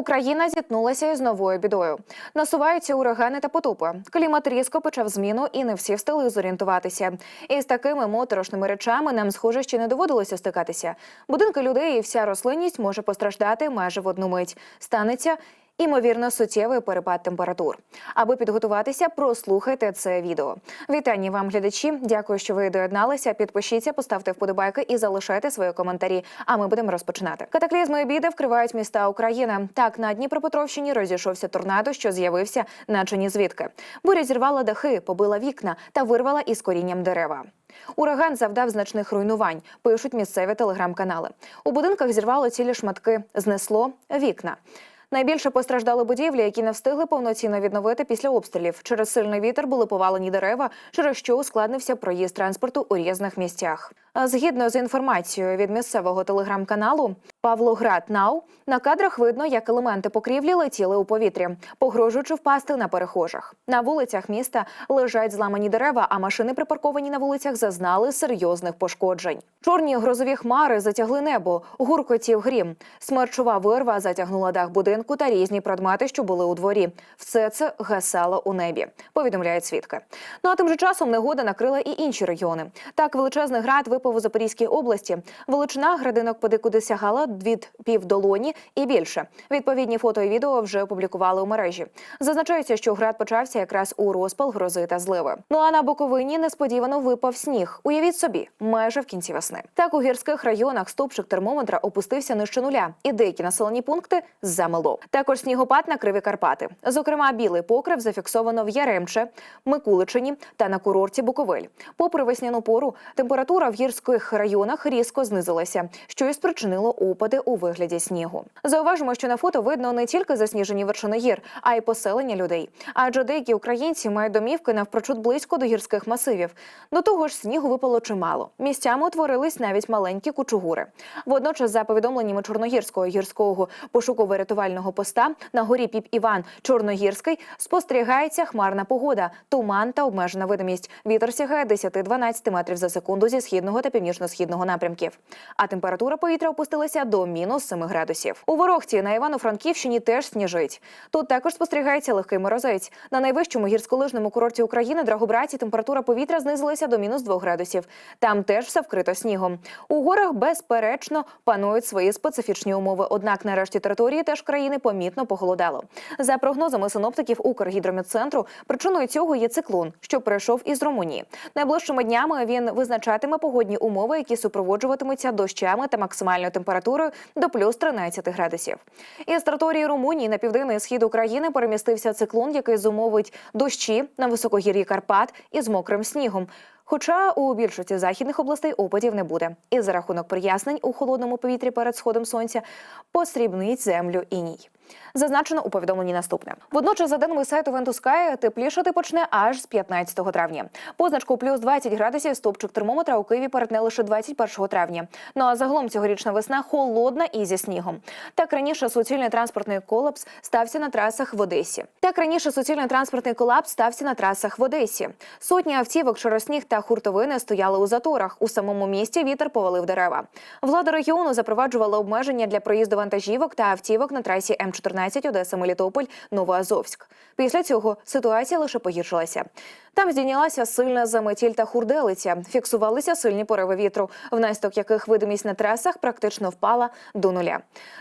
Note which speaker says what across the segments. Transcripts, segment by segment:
Speaker 1: Україна зіткнулася із новою бідою. Насуваються урагани та потопи. Клімат різко почав зміну, і не всі встигли зорієнтуватися. І з такими моторошними речами нам, схоже, ще не доводилося стикатися. Будинки людей і вся рослинність може постраждати майже в одну мить. Станеться. Імовірно, суттєвий перепад температур. Аби підготуватися, прослухайте це відео. Вітання вам, глядачі. Дякую, що ви доєдналися. Підпишіться, поставте вподобайки і залишайте свої коментарі. А ми будемо розпочинати. Катаклізми і біди вкривають міста України. Так на Дніпропетровщині розійшовся торнадо, що з'явився, наче ні звідки. Буря зірвала дахи, побила вікна та вирвала із корінням дерева. Ураган завдав значних руйнувань. Пишуть місцеві телеграм-канали. У будинках зірвало цілі шматки, знесло вікна. Найбільше постраждали будівлі, які не встигли повноцінно відновити після обстрілів. Через сильний вітер були повалені дерева, через що ускладнився проїзд транспорту у різних місцях. А Згідно з інформацією від місцевого телеграм-каналу Павлоград Нау на кадрах видно, як елементи покрівлі летіли у повітрі, погрожуючи впасти на перехожих. На вулицях міста лежать зламані дерева, а машини, припарковані на вулицях, зазнали серйозних пошкоджень. Чорні грозові хмари затягли небо, гуркотів грім. Смерчова вирва затягнула дах будинку та різні предмети, що були у дворі. Все це гасало у небі. Повідомляють свідки. Ну а тим же часом негода накрила і інші регіони. Так, величезний град випав Запорізькій області. Величина градинок подекуди сягала від півдолоні і більше. Відповідні фото і відео вже опублікували у мережі. Зазначається, що град почався якраз у розпал грози та зливи. Ну а на Буковині несподівано випав сніг. Уявіть собі, майже в кінці весни. Так у гірських районах стопчик термометра опустився нижче нуля, і деякі населені пункти замело. Також снігопад на криві Карпати. Зокрема, білий покрив зафіксовано в Яремче, Микуличині та на курорті Буковель. Попри весняну пору, температура в гірських районах різко знизилася, що і спричинило опади у вигляді снігу. Зауважимо, що на фото видно не тільки засніжені вершини гір, а й поселення людей. Адже деякі українці мають домівки навпрочуд близько до гірських масивів. До того ж, снігу випало чимало. Місцями утворились навіть маленькі кучугури. Водночас, за повідомленнями Чорногірського гірського пошуково-рятувального поста на горі Піп Іван Чорногірський спостерігається хмарна погода, туман та обмежена видимість. Вітер сягає 10-12 метрів за секунду зі східного та північно-східного напрямків. А температура повітря опустилася до мінус 7 градусів. У Ворохті на Івано-Франківщині теж сніжить. Тут також спостерігається легкий морозець. На найвищому гірськолижному курорті України Драгобраті температура повітря знизилася до мінус 2 градусів. Там теж все вкрито снігом. У горах безперечно панують свої специфічні умови. Однак нарешті території теж країни помітно похолодало. За прогнозами синоптиків Укргідрометцентру, причиною цього є циклон, що прийшов із Румунії. Найближчими днями він визначатиме погодні умови, які супроводжуватимуться дощами та максимальною температурою до плюс 13 градусів. Із території Румунії на південний схід України перемістився циклон, який зумовить дощі на високогір'ї Карпат із мокрим снігом. Хоча у більшості західних областей опадів не буде, і за рахунок прояснень у холодному повітрі перед сходом сонця посрібнить землю іній. Зазначено у повідомленні наступне. Водночас, за даними сайту Вентускай, теплішати почне аж з 15 травня. Позначку плюс 20 градусів стопчик термометра у Києві перетне лише 21 травня. Ну а загалом цьогорічна весна холодна і зі снігом. Так раніше суцільний транспортний колапс стався на трасах в Одесі. Так раніше суцільний транспортний колапс стався на трасах в Одесі. Сотні автівок через сніг та хуртовини стояли у заторах. У самому місті вітер повалив дерева. Влада регіону запроваджувала обмеження для проїзду вантажівок та автівок на трасі М14 Одеса Мелітополь Новоазовськ. Після цього ситуація лише погіршилася. Там здійнялася сильна заметіль та хурделиця. Фіксувалися сильні пориви вітру, внаслідок яких видимість на трасах практично впала до нуля.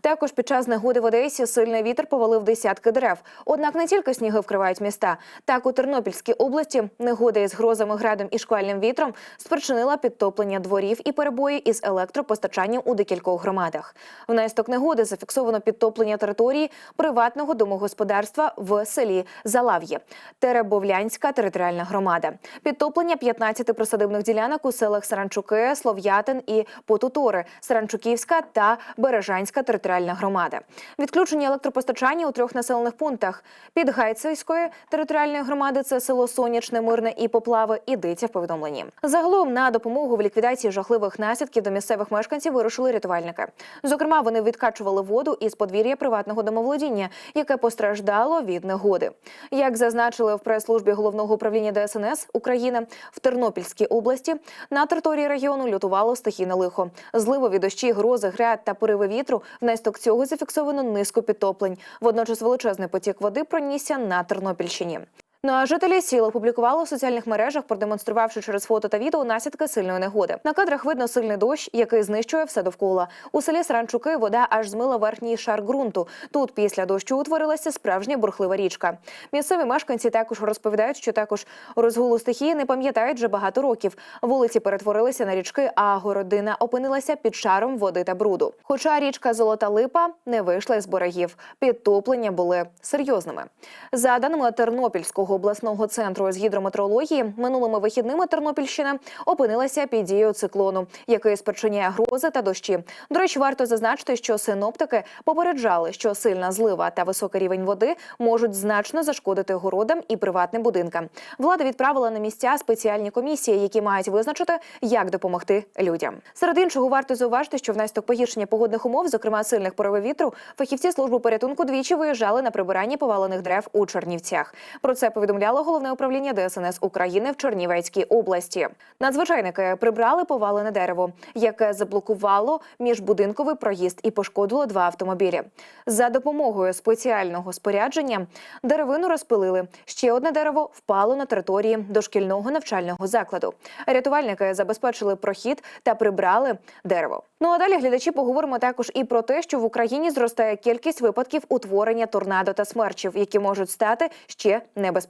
Speaker 1: Також під час негоди в Одесі сильний вітер повалив десятки дерев. Однак не тільки сніги вкривають міста. Так у Тернопільській області негода із грозами, градом і шквальним вітром спричинила підтоплення дворів і перебої із електропостачанням у декількох громадах. Внаслідок негоди зафіксовано підтоплення території приватного домогосподарства в селі Залав'є, Теребовлянська територіальна громада, підтоплення 15 присадибних ділянок у селах Саранчуки, Слов'ятин і Потутори, Саранчуківська та Бережанська територіальна громада, відключення електропостачання у трьох населених пунктах під Гайцевської територіальної громади. Це село Сонячне, Мирне і Поплави. Ідеться в повідомленні. Загалом на допомогу в ліквідації жахливих наслідків до місцевих мешканців вирушили рятувальники. Зокрема, вони відкачували воду із подвір'я приватного домоволодіння, яке постраждало від негоди. Як зазначили в прес-службі головного управління ДСНС України в Тернопільській області, на території регіону лютувало стихійне лихо. Зливові дощі, грози, гряд та пориви вітру. Внаслідок цього зафіксовано низку підтоплень. Водночас величезний потік води пронісся на Тернопільщині. Ну а жителі сіл опублікували у соціальних мережах, продемонструвавши через фото та відео наслідки сильної негоди. На кадрах видно сильний дощ, який знищує все довкола. У селі Сранчуки вода аж змила верхній шар ґрунту. Тут після дощу утворилася справжня бурхлива річка. Місцеві мешканці також розповідають, що також розгулу стихії не пам'ятають вже багато років. Вулиці перетворилися на річки, а городина опинилася під шаром води та бруду. Хоча річка Золота Липа не вийшла із берегів, підтоплення були серйозними. За даними Тернопільського обласного центру з гідрометеорології, минулими вихідними Тернопільщина опинилася під дією циклону, який спричиняє грози та дощі. До речі, варто зазначити, що синоптики попереджали, що сильна злива та високий рівень води можуть значно зашкодити городам і приватним будинкам. Влада відправила на місця спеціальні комісії, які мають визначити, як допомогти людям. Серед іншого варто зауважити, що внаслідок погіршення погодних умов, зокрема сильних поривів вітру, фахівці служби порятунку двічі виїжджали на прибирання повалених дерев у Чернівцях. Про це повідомляло головне управління ДСНС України в Чернівецькій області. Надзвичайники прибрали повалене дерево, яке заблокувало міжбудинковий проїзд і пошкодило два автомобілі. За допомогою спеціального спорядження деревину розпилили. Ще одне дерево впало на території дошкільного навчального закладу. Рятувальники забезпечили прохід та прибрали дерево. Ну а далі глядачі поговоримо також і про те, що в Україні зростає кількість випадків утворення торнадо та смерчів, які можуть стати ще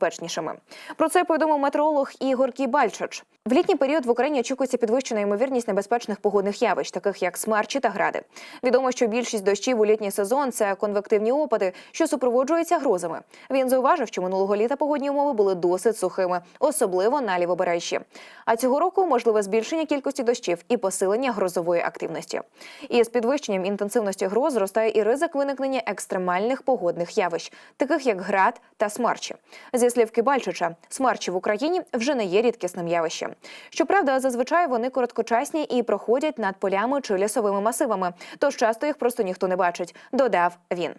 Speaker 1: небезпечнішими. Про це повідомив метеоролог Ігор Кібальчич. В літній період в Україні очікується підвищена ймовірність небезпечних погодних явищ, таких як смерчі та гради. Відомо, що більшість дощів у літній сезон це конвективні опади, що супроводжуються грозами. Він зауважив, що минулого літа погодні умови були досить сухими, особливо на лівобережжі. А цього року можливе збільшення кількості дощів і посилення грозової активності. І з підвищенням інтенсивності гроз зростає і ризик виникнення екстремальних погодних явищ, таких як град та смерчі. Зі слів Бальчича смерчі в Україні вже не є рідкісним явищем. Щоправда, зазвичай вони короткочасні і проходять над полями чи лісовими масивами, тож часто їх просто ніхто не бачить. Додав він.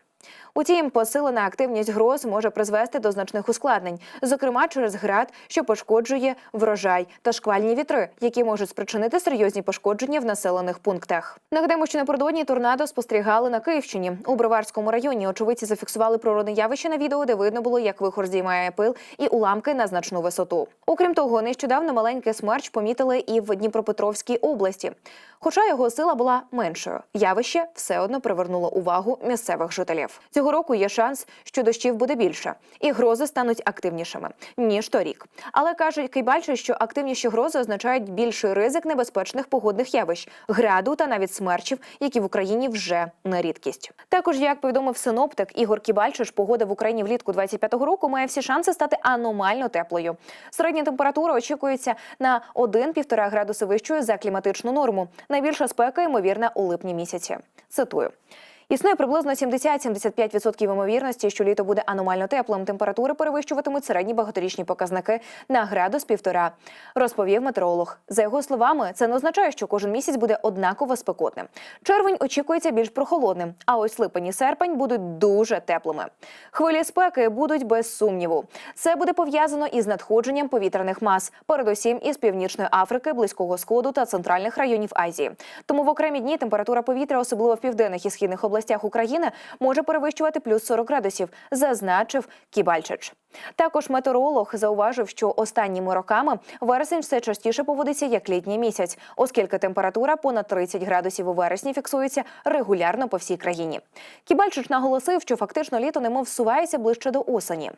Speaker 1: Утім, посилена активність гроз може призвести до значних ускладнень, зокрема через град, що пошкоджує врожай та шквальні вітри, які можуть спричинити серйозні пошкодження в населених пунктах. Нагадаємо, що напередодні торнадо спостерігали на Київщині. У Броварському районі очевидці зафіксували природне явище на відео, де видно було, як вихор здіймає пил і уламки на значну висоту. Окрім того, нещодавно маленький смерч помітили і в Дніпропетровській області. Хоча його сила була меншою, явище все одно привернуло увагу місцевих жителів. Цього року є шанс, що дощів буде більше, і грози стануть активнішими ніж торік. Але каже Кейбальчий, що активніші грози означають більший ризик небезпечних погодних явищ, граду та навіть смерчів, які в Україні вже не рідкість. Також, як повідомив синоптик Ігор Кібальчич, погода в Україні влітку 25-го року має всі шанси стати аномально теплою. Середня температура очікується на 1-1,5 градуси вищою за кліматичну норму. Найбільша спека ймовірна у липні місяці. Цитую. Існує приблизно 70-75% ймовірності, що літо буде аномально теплим. Температури перевищуватимуть середні багаторічні показники на градус півтора, розповів метеоролог. За його словами, це не означає, що кожен місяць буде однаково спекотним. Червень очікується більш прохолодним, а ось липень і серпень будуть дуже теплими. Хвилі спеки будуть без сумніву. Це буде пов'язано із надходженням повітряних мас, передусім із північної Африки, близького сходу та центральних районів Азії. Тому в окремі дні температура повітря, особливо в південних і східних областях України, може перевищувати плюс 40 градусів, зазначив Кібальчич. Також метеоролог зауважив, що останніми роками вересень все частіше поводиться як літній місяць, оскільки температура понад 30 градусів у вересні фіксується регулярно по всій країні. Кібальчич наголосив, що фактично літо немов всувається ближче до осені.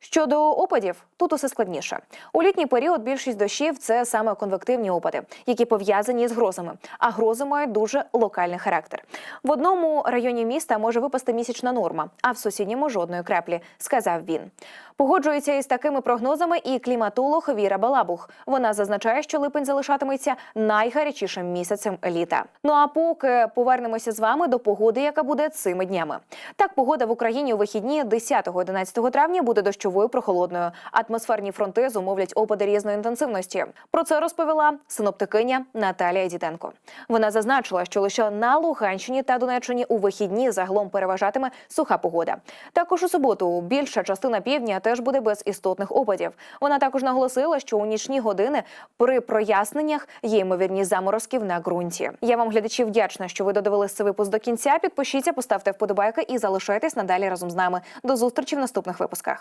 Speaker 1: Щодо опадів, тут усе складніше. У літній період більшість дощів це саме конвективні опади, які пов'язані з грозами. А грози мають дуже локальний характер. В одному районі міста може випасти місячна норма, а в сусідньому жодної краплі, сказав він. Погоджується із такими прогнозами і кліматолог Віра Балабух. Вона зазначає, що липень залишатиметься найгарячішим місяцем літа. Ну а поки повернемося з вами до погоди, яка буде цими днями. Так, погода в Україні у вихідні 10-11 травня буде дощовою прохолодною. Атмосферні фронти зумовлять опади різної інтенсивності. Про це розповіла синоптикиня Наталія Діденко. Вона зазначила, що лише на Луганщині та Донеччині у вихідні загалом переважатиме суха погода. Також у суботу більша частина півдня теж буде без істотних опадів. Вона також наголосила, що у нічні години при проясненнях є ймовірність заморозків на ґрунті. Я вам глядачі вдячна, що ви додивились цей випуск до кінця. Підпишіться, поставте вподобайки і залишайтесь надалі разом з нами. До зустрічі в наступних випусках.